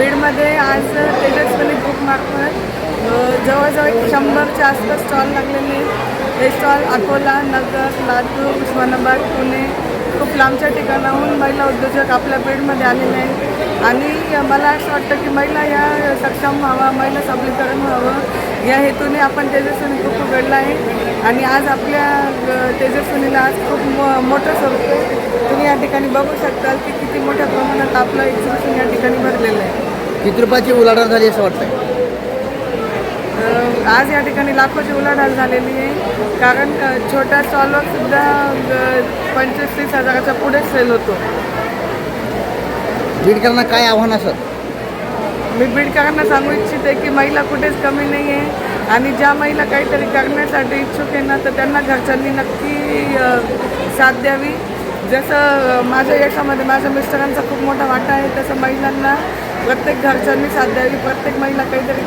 बीडमध्ये आज तेजस्वनी बुक मार्फत जवळजवळ शंभरच्या आसपास स्टॉल लागलेले हे स्टॉल अकोला नगर लातूर उस्मानाबाद पुणे खूप लांबच्या ठिकाणाहून महिला उद्योजक आपल्या बीडमध्ये आलेले आहेत. आणि मला असं वाटतं की महिला या सक्षम व्हावा महिला सबलीकरण व्हावं. या हेतूने आपण तेजस्विनी खूप उघडला आहे. आणि आज आपल्या तेजस्विनीला आज खूप मो मोठं स्वरूप आहे. तुम्ही या ठिकाणी बघू शकताल की किती मोठ्या प्रमाणात आपलं एक्झिबिशन या ठिकाणी भरलेलं आहे. किती रुपयाची उलाढाल झाली असं वाटतंय? अ, आज या ठिकाणी लाखोची उलाढाल झालेली आहे. कारण अ, छोट्या स्टॉलवर सुद्धा अ, पंचवीस तीस हजाराच्या पुढे सेल होतो. बीडकरांना काय आव्हान असत मी बीडकरांना सांगू इच्छिते की महिला कुठेच कमी नाही आहे आणि ज्या महिला काहीतरी करण्यासाठी इच्छुक आहे ना तर त्यांना घरच्यांनी नक्की अ, साथ द्यावी. जसं अ, माझ्या यशामध्ये माझ्या मिस्टरांचा खूप मोठा वाटा आहे तसं महिलांना प्रत्येक घरच्यांनी साथ द्यावी प्रत्येक महिला काहीतरी